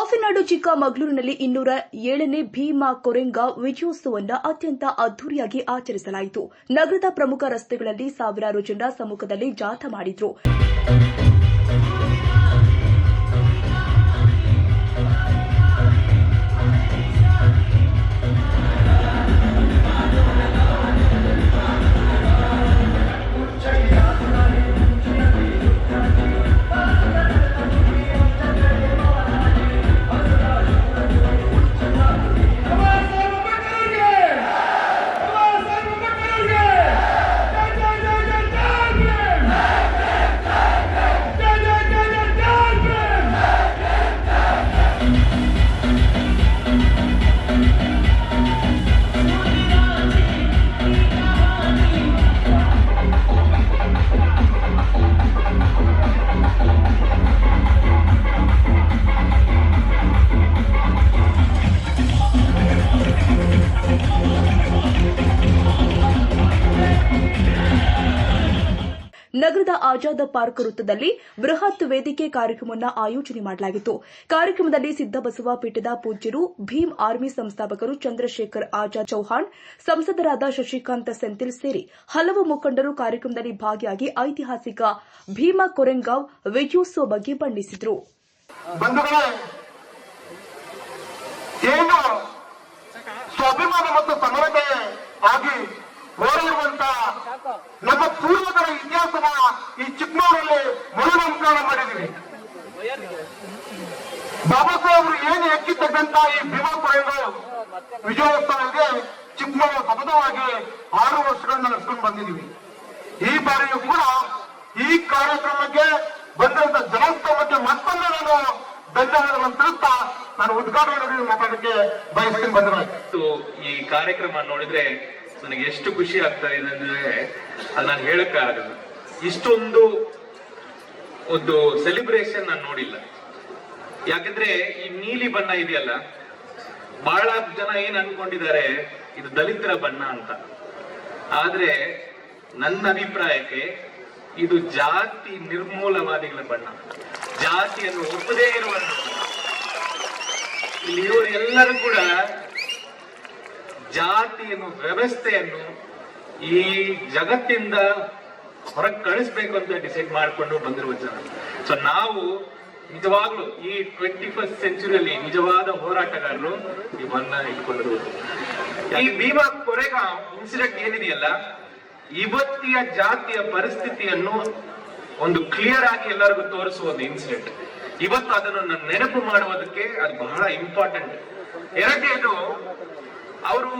ಕಾಫಿನಾಡು ಚಿಕ್ಕಮಗಳೂರಿನಲ್ಲಿ ಇನ್ನೂರ ಏಳನೇ ಭೀಮಾ ಕೊರೆಂಗಾ ವಿಜಯೋತ್ಸವವನ್ನು ಅತ್ಯಂತ ಅದ್ದೂರಿಯಾಗಿ ಆಚರಿಸಲಾಯಿತು. ನಗರದ ಪ್ರಮುಖ ರಸ್ತೆಗಳಲ್ಲಿ ಸಾವಿರಾರು ಜನರ ಸಮ್ಮುಖದಲ್ಲಿ ಜಾಥಾ ಮಾಡಿದ್ರು. ನಗರದ ಆಜಾದ್ ಪಾರ್ಕ್ ವೃತ್ತದಲ್ಲಿ ಬೃಹತ್ ವೇದಿಕೆ ಕಾರ್ಯಕ್ರಮವನ್ನು ಆಯೋಜನೆ ಮಾಡಲಾಗಿತ್ತು. ಕಾರ್ಯಕ್ರಮದಲ್ಲಿ ಸಿದ್ದಬಸವ ಪೀಠದ ಪೂಜ್ಯರು, ಭೀಮ್ ಆರ್ಮಿ ಸಂಸ್ಥಾಪಕರು ಚಂದ್ರಶೇಖರ್ ಆಜಾದ್ ಚೌಹಾಣ್, ಸಂಸದರಾದ ಶಶಿಕಾಂತ್ ಸೆಂಥಿಲ್ ಸೇರಿ ಹಲವು ಮುಖಂಡರು ಕಾರ್ಯಕ್ರಮದಲ್ಲಿ ಭಾಗಿಯಾಗಿ ಐತಿಹಾಸಿಕ ಭೀಮಾ ಕೊರೆಂಗಾವ್ ವಿಜಯೋತ್ಸವ ಬಗ್ಗೆ ಬಣ್ಣಿಸಿದರು. ಸ್ವಾಭಿಮಾನ ಮತ್ತು ಸಮರತೆ ಆಗಿ ಹೋರಾಡುವಂತ ನಮ್ಮ ಪೂರ್ವಜರ ಇತಿಹಾಸನ ಈ ಚಿಕ್ಕಮಗಳೂರಲ್ಲಿ ಮರುನಾಮಕರಣ ಮಾಡಿದ್ದೀವಿ. ಬಾಬಾ ಸಾಹೇಬರು ಏನು ಎಕ್ಕಿರ್ತಕ್ಕಂತ ಈ ಭೀಮಾ ಕೊರೆಂಗು ವಿಜಯೋತ್ಸವಕ್ಕೆ ಚಿಕ್ಕಮಗಳೂರು ಸತತವಾಗಿ ಆರು ವರ್ಷಗಳನ್ನ ನಡೆಸ್ಕೊಂಡು ಬಂದಿದ್ದೀವಿ. ಈ ಬಾರಿಯೂ ಕೂಡ ಈ ಕಾರ್ಯಕ್ರಮಕ್ಕೆ ಬಂದಂತ ಜನಸ್ತೋಮಕ್ಕೆ ಮತ್ತೊಮ್ಮೆ ನಾನು ಧನ್ಯವಾದಗಳನ್ನು ತಿಳಿಸ್ತಾ ನಾನು ಉದ್ಘಾಟನೆ ಮಾತಾಡಕ್ಕೆ ಬಯಸ್ತೀನಿ ಬಂದ್ರೆ ಈ ಕಾರ್ಯಕ್ರಮ ನೋಡಿದ್ರೆ ನನಗೆ ಎಷ್ಟು ಖುಷಿ ಆಗ್ತಾ ಇದೆ ಅಂದ್ರೆ ಅದು ನಾನು ಹೇಳಕ್ಕಾಗಲ್ಲ ಇಷ್ಟೊಂದು ಒಂದು ಸೆಲೆಬ್ರೇಷನ್ ನಾನು ನೋಡಿಲ್ಲ. ಯಾಕಂದ್ರೆ ಈ ನೀಲಿ ಬಣ್ಣ ಇದೆಯಲ್ಲ, ಬಹಳ ಜನ ಏನ್ ಅನ್ಕೊಂಡಿದ್ದಾರೆ, ಇದು ದಲಿತರ ಬಣ್ಣ ಅಂತ. ಆದ್ರೆ ನನ್ನ ಅಭಿಪ್ರಾಯಕ್ಕೆ ಇದು ಜಾತಿ ನಿರ್ಮೂಲವಾದಿಗಳ ಬಣ್ಣ. ಜಾತಿಯನ್ನು ಒಪ್ಪದೇ ಇರುವ ಇಲ್ಲಿ ಇವರೆಲ್ಲರೂ ಕೂಡ ಜಾತಿಯನ್ನು, ವ್ಯವಸ್ಥೆಯನ್ನು ಈ ಜಗತ್ತಿಂದ ಹೊರಗೆ ಕಳಿಸ್ಬೇಕು ಅಂತ ಡಿಸೈಡ್ ಮಾಡಿಕೊಂಡು ಬಂದಿರುವ ಜನ. ಸೊ ನಾವು ನಿಜವಾಗ್ಲೂ ಈ ಟ್ವೆಂಟಿ ಫಸ್ಟ್ ಸೆಂಚುರಿಯಲ್ಲಿ ನಿಜವಾದ ಹೋರಾಟಗಾರರು ಇವನ್ನ ಇಟ್ಕೊಂಡಿರುವುದು ಈ ಭೀಮಾ ಕೊರೆಗಾಂವ್ ಇನ್ಸಿಡೆಂಟ್ ಏನಿದೆಯಲ್ಲ, ಇವತ್ತಿಯ ಜಾತಿಯ ಪರಿಸ್ಥಿತಿಯನ್ನು ಒಂದು ಕ್ಲಿಯರ್ ಆಗಿ ಎಲ್ಲರಿಗೂ ತೋರಿಸುವ ಒಂದು ಇನ್ಸಿಡೆಂಟ್ ಇವತ್ತು ಅದನ್ನು ನಾನು ನೆನಪು ಮಾಡುವುದಕ್ಕೆ ಅದು ಬಹಳ ಇಂಪಾರ್ಟೆಂಟ್ ಎರಡನೇದು ಅವರು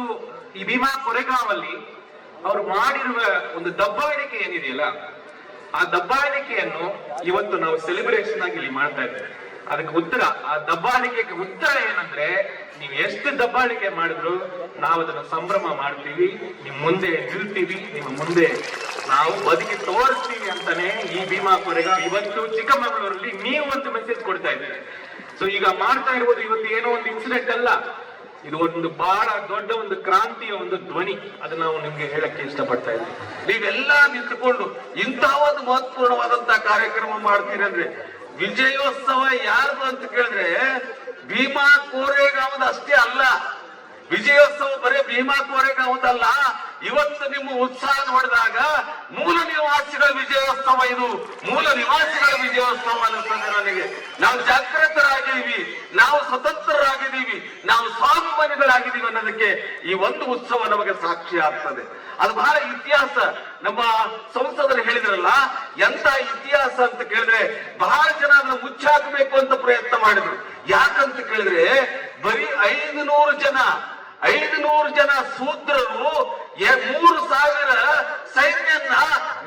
ಈ ಭೀಮಾ ಕೊರೆಗಾವಲ್ಲಿ ಅವರು ಮಾಡಿರುವ ಒಂದು ದಬ್ಬಾಳಿಕೆ ಏನಿದೆಯಲ್ಲ, ಆ ದಬ್ಬಾಳಿಕೆಯನ್ನು ಇವತ್ತು ನಾವು ಸೆಲೆಬ್ರೇಷನ್ ಆಗಿ ಇಲ್ಲಿ ಮಾಡ್ತಾ ಇದ್ದೇವೆ. ಅದಕ್ಕೆ ಉತ್ತರ, ಆ ದಬ್ಬಾಳಿಕೆಗೆ ಉತ್ತರ ಏನಂದ್ರೆ, ನೀವು ಎಷ್ಟು ದಬ್ಬಾಳಿಕೆ ಮಾಡಿದ್ರು ನಾವು ಅದನ್ನು ಸಂಭ್ರಮ ಮಾಡ್ತೀವಿ ನಿಮ್ ಮುಂದೆ ನಿಲ್ತೀವಿ, ನಿಮ್ಮ ಮುಂದೆ ನಾವು ಬದುಕಿ ತೋರಿಸ್ತೀವಿ ಅಂತಾನೆ ಈ ಭೀಮಾ ಕೊರೆಗ ಇವತ್ತು ಚಿಕ್ಕಮಗಳೂರಲ್ಲಿ ನೀವು ಒಂದು ಮೆಸೇಜ್ ಕೊಡ್ತಾ ಇದ್ದೀರಿ. ಸೊ ಈಗ ಮಾಡ್ತಾ ಇರ್ಬೋದು ಇವತ್ತು ಏನೋ ಒಂದು ಇನ್ಸಿಡೆಂಟ್ ಅಲ್ಲ. ಇದು ಒಂದು ಬಹಳ ದೊಡ್ಡ ಒಂದು ಕ್ರಾಂತಿಯ ಒಂದು ಧ್ವನಿ. ಅದನ್ನ ನಾವು ನಿಮ್ಗೆ ಹೇಳಕ್ಕೆ ಇಷ್ಟಪಡ್ತಾ ಇದ್ದೀವಿ ನೀವೆಲ್ಲ ನಿಂತುಕೊಂಡು ಇಂತಹ ಒಂದು ಮಹತ್ವಪೂರ್ಣವಾದಂತಹ ಕಾರ್ಯಕ್ರಮ ಮಾಡ್ತೀರಂದ್ರೆ ವಿಜಯೋತ್ಸವ ಯಾರ್ದು ಅಂತ ಕೇಳಿದ್ರೆ ಭೀಮಾ ಕೋರೆಗಾವದ ಅಷ್ಟೇ ಅಲ್ಲ. ವಿಜಯೋತ್ಸವ ಬರೀ ಭೀಮಾ ಕೋರೆಗಾಂವದಲ್ಲ ಇವತ್ತು ನಿಮ್ಮ ಉತ್ಸಾಹ ನೋಡಿದಾಗ ಮೂಲ ನಿವಾಸಿಗಳ ವಿಜಯೋತ್ಸವ ಇದು. ಮೂಲ ನಿವಾಸಿಗಳ ವಿಜಯೋತ್ಸವ ಅನ್ನಿಸ್ತದೆ ನನಗೆ. ನಾವು ಜಾಗೃತರಾಗಿದ್ದೀವಿ. ನಾವು ಸ್ವತಂತ್ರರಾಗಿದ್ದೀವಿ. ನಾವು ಸ್ವಾಭಿಮಾನಿಗಳಾಗಿದ್ದೀವಿ ಅನ್ನೋದಕ್ಕೆ ಈ ಒಂದು ಉತ್ಸವ ನಮಗೆ ಸಾಕ್ಷಿ ಆಗ್ತದೆ. ಅದು ಬಹಳ ಇತಿಹಾಸ. ನಮ್ಮ ಸಂಸದರು ಹೇಳಿದ್ರಲ್ಲ ಎಂತ ಇತಿಹಾಸ ಅಂತ ಕೇಳಿದ್ರೆ ಬಹಳ ಜನ ಅದನ್ನ ಮುಚ್ಚಾಕಬೇಕು ಅಂತ ಪ್ರಯತ್ನ ಮಾಡಿದ್ರು. ಯಾಕಂತ ಕೇಳಿದ್ರೆ ಬರೀ ಐದು ನೂರು ಜನ ಐದು ನೂರು ಜನ ಸೂತ್ರರು ಮೂರು ಸಾವಿರ ಸೈನ್ಯನ್ನ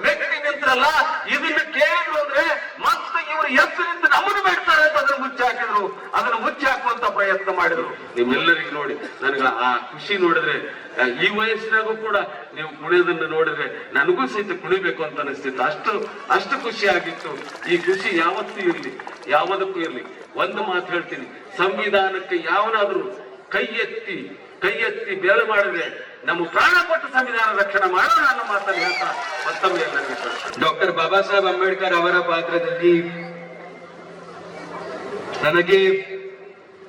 ಮೆಟ್ಟಿ ನಿಂತ್ರಲ್ಲ, ಇದನ್ನ ಕೇಳಿದ್ರು ಅಂದ್ರೆ ಮತ್ತೆ ಇವರು ಎತ್ತು ನಿಂತು ನಮ್ಮನ್ನು ಬಿಡ್ತಾರೆ ಅಂತ ಅದನ್ನ ಅದನ್ನು ಮುಚ್ಚಿ ಹಾಕುವಂತ ಪ್ರಯತ್ನ ಮಾಡಿದ್ರು. ನಿಮ್ಮೆಲ್ಲರಿಗೂ ನೋಡಿ, ನನಗೆ ಆ ಖುಷಿ ನೋಡಿದ್ರೆ ಈ ವಯಸ್ಸಿನಾಗೂ ಕೂಡ ನೀವು ಕುಣಿಯೋದನ್ನ ನೋಡಿದ್ರೆ ನನಗೂ ಸಹಿತ ಕುಣಿಬೇಕು ಅಂತ ಅನಿಸ್ತಿತ್ತು. ಅಷ್ಟು ಅಷ್ಟು ಖುಷಿ ಆಗಿತ್ತು. ಈ ಖುಷಿ ಯಾವತ್ತೂ ಇರಲಿ, ಯಾವುದಕ್ಕೂ ಇರಲಿ. ಒಂದು ಮಾತು ಹೇಳ್ತೀನಿ, ಸಂವಿಧಾನಕ್ಕೆ ಯಾವನಾದ್ರೂ ಕೈ ಎತ್ತಿ ಕೈ ಎತ್ತಿ ಬೇರೆ ಮಾಡಿದ್ರೆ ನಮ್ಮ ಪ್ರಾಣ ಕೊಟ್ಟು ಸಂವಿಧಾನ ರಕ್ಷಣೆ ಮಾಡೋಣ ಅನ್ನೋ ಮಾತನ್ನು ಹೇಳ್ತಾ ಮತ್ತೊಮ್ಮೆ ಡಾಕ್ಟರ್ ಬಾಬಾ ಸಾಹೇಬ್ ಅಂಬೇಡ್ಕರ್ ಅವರ ಪಾತ್ರದಲ್ಲಿ ನನಗೆ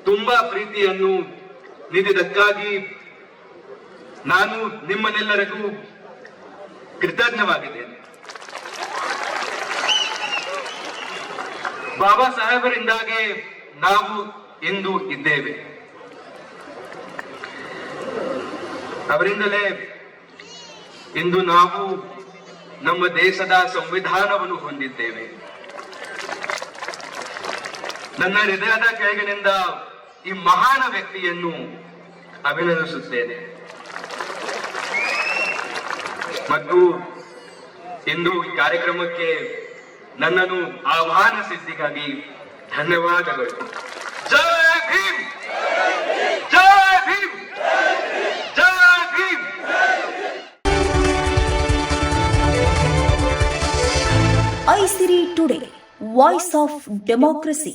ತುಂಬಾ ಪ್ರೀತಿಯನ್ನು ನೀಡಿದಕ್ಕಾಗಿ ನಾನು ನಿಮ್ಮನ್ನೆಲ್ಲರಿಗೂ ಕೃತಜ್ಞವಾಗಿದ್ದೇನೆ. ಬಾಬಾ ಸಾಹೇಬರಿಂದಾಗೆ ನಾವು ಇಂದು ಇದ್ದೇವೆ. ಅವರಿಂದಲೇ ಇಂದು ನಾವು ನಮ್ಮ ದೇಶದ ಸಂವಿಧಾನವನ್ನು ಹೊಂದಿದ್ದೇವೆ. ನನ್ನ ಹೃದಯದ ಕೆಳಗಿನಿಂದ ಈ ಮಹಾನ ವ್ಯಕ್ತಿಯನ್ನು ಅಭಿನಂದಿಸುತ್ತೇನೆ. ಮತ್ತು ಇಂದು ಈ ಕಾರ್ಯಕ್ರಮಕ್ಕೆ ನನ್ನನ್ನು ಆಹ್ವಾನಿಸಿದ್ದಕ್ಕಾಗಿ ಧನ್ಯವಾದಗಳು. ಜಯ ವಾಯ್ಸ್ ಆಫ್ ಡೆಮೋಕ್ರಸಿ